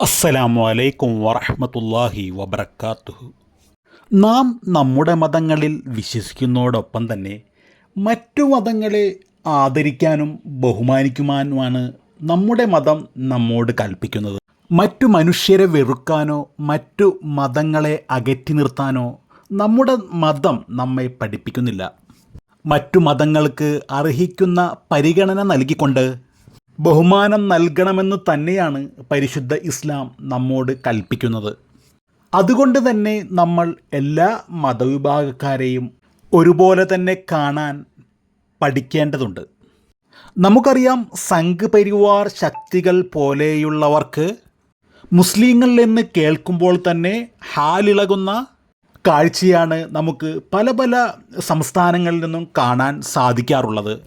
അസ്സലാമു അലൈക്കും വറഹ്മത്തുള്ളാഹി വബറക്കാത്തുഹു. നാം നമ്മുടെ മതങ്ങളിൽ വിശ്വസിക്കുന്നതോടൊപ്പം തന്നെ മറ്റു മതങ്ങളെ ആദരിക്കാനും ബഹുമാനിക്കുവാനുമാണ് നമ്മുടെ മതം നമ്മോട് കൽപ്പിക്കുന്നത്. മറ്റു മനുഷ്യരെ വെറുക്കാനോ മറ്റു മതങ്ങളെ അകറ്റി നിർത്താനോ നമ്മുടെ മതം നമ്മെ പഠിപ്പിക്കുന്നില്ല. മറ്റു മതങ്ങൾക്ക് അർഹിക്കുന്ന പരിഗണന നൽകിക്കൊണ്ട് ബഹുമാനം നൽകണമെന്ന് തന്നെയാണ് പരിശുദ്ധ ഇസ്ലാം നമ്മോട് കൽപ്പിക്കുന്നത്. അതുകൊണ്ട് തന്നെ നമ്മൾ എല്ലാ മതവിഭാഗക്കാരെയും ഒരുപോലെ തന്നെ കാണാൻ പഠിക്കേണ്ടതുണ്ട്. നമുക്കറിയാം സംഘ് പരിവാർ ശക്തികൾ പോലെയുള്ളവർക്ക് മുസ്ലിങ്ങളിൽ എന്ന് കേൾക്കുമ്പോൾ തന്നെ ഹാലിളകുന്ന കാഴ്ചയാണ് നമുക്ക് പല പല സംസ്ഥാനങ്ങളിൽ നിന്നും കാണാൻ സാധിക്കാറുള്ളത്.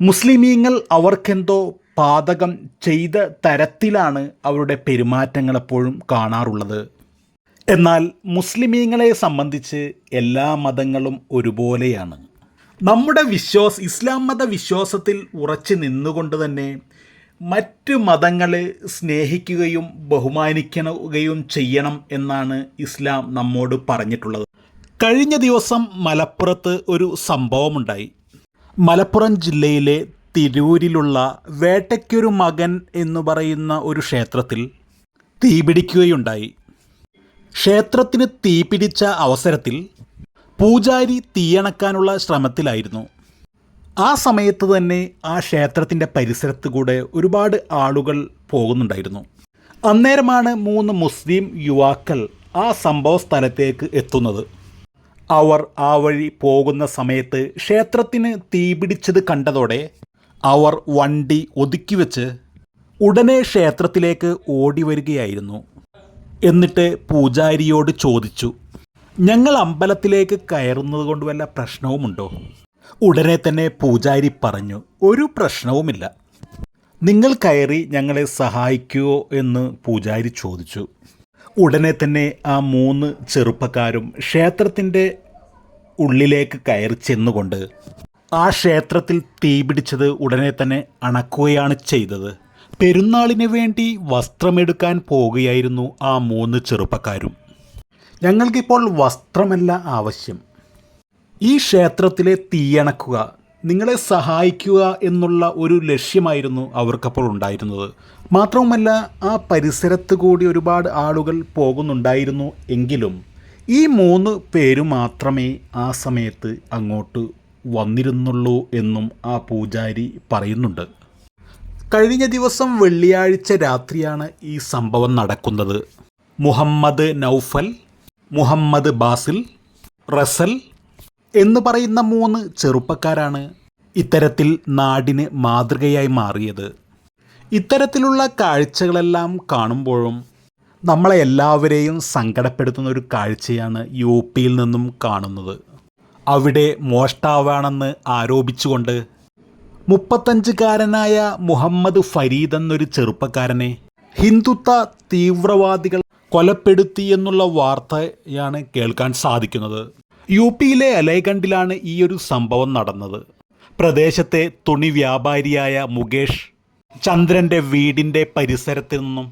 മുസ്ലിമീങ്ങൾ അവർക്കെന്തോ പാതകം ചെയ്ത തരത്തിലാണ് അവരുടെ പെരുമാറ്റങ്ങൾ എപ്പോഴും കാണാറുള്ളത്. എന്നാൽ മുസ്ലിമീങ്ങളെ സംബന്ധിച്ച് എല്ലാ മതങ്ങളും ഒരുപോലെയാണ്. നമ്മുടെ വിശ്വാസ ഇസ്ലാം മത വിശ്വാസത്തിൽ ഉറച്ചു നിന്നുകൊണ്ട് തന്നെ മറ്റ് മതങ്ങളെ സ്നേഹിക്കുകയും ബഹുമാനിക്കുകയും ചെയ്യണം എന്നാണ് ഇസ്ലാം നമ്മോട് പറഞ്ഞിട്ടുള്ളത്. കഴിഞ്ഞ ദിവസം മലപ്പുറത്ത് ഒരു സംഭവമുണ്ടായി. മലപ്പുറം ജില്ലയിലെ തിരൂരിലുള്ള വേട്ടയ്ക്കൊരു മകൻ എന്ന് പറയുന്ന ഒരു ക്ഷേത്രത്തിൽ തീപിടിക്കുകയുണ്ടായി ക്ഷേത്രത്തിന് തീപിടിച്ച അവസരത്തിൽ പൂജാരി തീയണക്കാനുള്ള ശ്രമത്തിലായിരുന്നു. ആ സമയത്ത് തന്നെ ആ ക്ഷേത്രത്തിന്റെ പരിസരത്ത് കൂടെ ഒരുപാട് ആളുകൾ പോകുന്നുണ്ടായിരുന്നു. അന്നേരമാണ് മൂന്ന് മുസ്ലിം യുവാക്കൾ ആ സംഭവ സ്ഥലത്തേക്ക് എത്തുന്നത്. അവർ ആ വഴി പോകുന്ന സമയത്ത് ക്ഷേത്രത്തിന് തീപിടിച്ചത് കണ്ടതോടെ അവർ വണ്ടി ഒതുക്കി വെച്ച് ഉടനെ ക്ഷേത്രത്തിലേക്ക് ഓടി വരികയായിരുന്നു എന്നിട്ട് പൂജാരിയോട് ചോദിച്ചു ഞങ്ങൾ അമ്പലത്തിലേക്ക് കയറുന്നത് കൊണ്ട് വല്ല പ്രശ്നവുമുണ്ടോ? ഉടനെ തന്നെ പൂജാരി പറഞ്ഞു ഒരു പ്രശ്നവുമില്ല. നിങ്ങൾ കയറി ഞങ്ങളെ സഹായിക്കുമോ എന്ന് പൂജാരി ചോദിച്ചു. ഉടനെ തന്നെ ആ മൂന്ന് ചെറുപ്പക്കാരും ക്ഷേത്രത്തിന്റെ ഉള്ളിലേക്ക് കയറി ചെന്നുകൊണ്ട് ആ ക്ഷേത്രത്തിൽ തീപിടിച്ചത് ഉടനെ തന്നെ അണക്കുകയാണ് ചെയ്തത്. പെരുന്നാളിന് വേണ്ടി വസ്ത്രമെടുക്കാൻ പോവുകയായിരുന്നു ആ മൂന്ന് ചെറുപ്പക്കാരും. ഞങ്ങൾക്കിപ്പോൾ വസ്ത്രമല്ല ആവശ്യം. ഈ ക്ഷേത്രത്തിലെ തീയണക്കുക നിങ്ങളെ സഹായിക്കുക എന്നുള്ള ഒരു ലക്ഷ്യമായിരുന്നു അവർക്കപ്പോൾ ഉണ്ടായിരുന്നത്. മാത്രവുമല്ല ആ പരിസരത്ത് കൂടി ഒരുപാട് ആളുകൾ പോകുന്നുണ്ടായിരുന്നു എങ്കിലും ഈ മൂന്ന് പേര് മാത്രമേ ആ സമയത്ത് അങ്ങോട്ട് വന്നിരുന്നുള്ളൂ എന്നും ആ പൂജാരി പറയുന്നുണ്ട്. കഴിഞ്ഞ ദിവസം വെള്ളിയാഴ്ച രാത്രിയാണ് ഈ സംഭവം നടക്കുന്നത്. മുഹമ്മദ് നൗഫൽ മുഹമ്മദ് ബാസിൽ റസൽ എന്ന് പറയുന്ന മൂന്ന് ചെറുപ്പക്കാരാണ് ഇത്തരത്തിൽ നാടിന് മാതൃകയായി മാറിയത്. ഇത്തരത്തിലുള്ള കാഴ്ചകളെല്ലാം കാണുമ്പോഴും നമ്മളെ എല്ലാവരെയും സങ്കടപ്പെടുത്തുന്ന ഒരു കാഴ്ചയാണ് യു പിയിൽ നിന്നും കാണുന്നത്. അവിടെ മോഷ്ടാവാണെന്ന് ആരോപിച്ചുകൊണ്ട് മുപ്പത്തഞ്ചുകാരനായ മുഹമ്മദ് ഫരീദ് എന്നൊരു ചെറുപ്പക്കാരനെ ഹിന്ദുത്വ തീവ്രവാദികൾ കൊലപ്പെടുത്തി എന്നുള്ള വാർത്തയാണ് കേൾക്കാൻ സാധിക്കുന്നത്. യു പിയിലെ അലൈഗണ്ടിലാണ് ഈ ഒരു സംഭവം നടന്നത്. പ്രദേശത്തെ തുണി വ്യാപാരിയായ മുകേഷ് ചന്ദ്രന്റെ വീടിന്റെ പരിസരത്ത് നിന്നും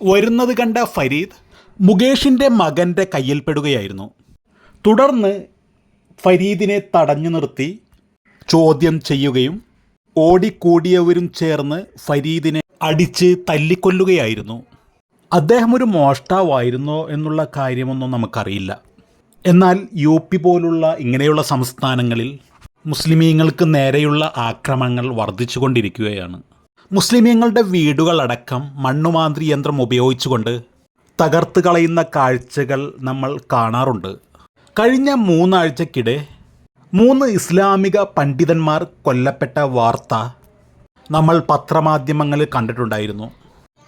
വരുന്നത് കണ്ട ഫരീദ് മുകേഷിന്റെ മകന്റെ കയ്യിൽപ്പെടുകയായിരുന്നു തുടർന്ന് ഫരീദിനെ തടഞ്ഞു നിർത്തി ചോദ്യം ചെയ്യുകയും ഓടിക്കൂടിയവരും ചേർന്ന് ഫരീദിനെ അടിച്ച് തല്ലിക്കൊല്ലുകയായിരുന്നു. അദ്ദേഹം ഒരു മോഷ്ടാവായിരുന്നോ എന്നുള്ള കാര്യമൊന്നും നമുക്കറിയില്ല. എന്നാൽ യു പി പോലുള്ള ഇങ്ങനെയുള്ള സംസ്ഥാനങ്ങളിൽ മുസ്ലിമീങ്ങൾക്ക് നേരെയുള്ള ആക്രമണങ്ങൾ വർദ്ധിച്ചുകൊണ്ടിരിക്കുകയാണ്. മുസ്ലിമീങ്ങളുടെ വീടുകളടക്കം മണ്ണുമാന്ത്രി യന്ത്രം ഉപയോഗിച്ചുകൊണ്ട് തകർത്ത് കളയുന്ന കാഴ്ചകൾ നമ്മൾ കാണാറുണ്ട്. കഴിഞ്ഞ മൂന്നാഴ്ചക്കിടെ മൂന്ന് ഇസ്ലാമിക പണ്ഡിതന്മാർ കൊല്ലപ്പെട്ട വാർത്ത നമ്മൾ പത്രമാധ്യമങ്ങളിൽ കണ്ടിട്ടുണ്ടായിരുന്നു.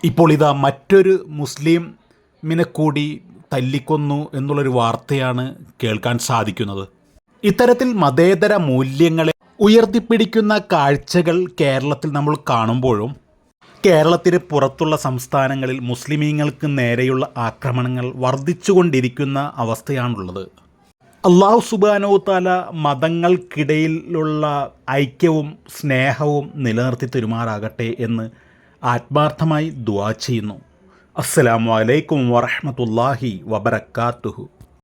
ഇപ്പോൾ ഇതാ മറ്റൊരു മുസ്ലിമിനെ കൂടി തല്ലിക്കൊന്നു എന്നുള്ളൊരു വാർത്തയാണ് കേൾക്കാൻ സാധിക്കുന്നത്. ഇത്തരത്തിൽ മതേതര മൂല്യങ്ങളെ ഉയർത്തിപ്പിടിക്കുന്ന കാഴ്ചകൾ കേരളത്തിൽ നമ്മൾ കാണുമ്പോഴും കേരളത്തിന് പുറത്തുള്ള സംസ്ഥാനങ്ങളിൽ മുസ്ലിമീങ്ങൾക്ക് നേരെയുള്ള ആക്രമണങ്ങൾ വർദ്ധിച്ചുകൊണ്ടിരിക്കുന്ന അവസ്ഥയാണുള്ളത്. അള്ളാഹു സുബാനോ താല മതങ്ങൾക്കിടയിലുള്ള ഐക്യവും സ്നേഹവും നിലനിർത്തി തരുമാറാകട്ടെ എന്ന് ആത്മാർത്ഥമായി ദുവാ ചെയ്യുന്നു. അസ്സലാമു അലൈക്കും വറഹ്മത്തുള്ളാഹി വബറകാതുഹു.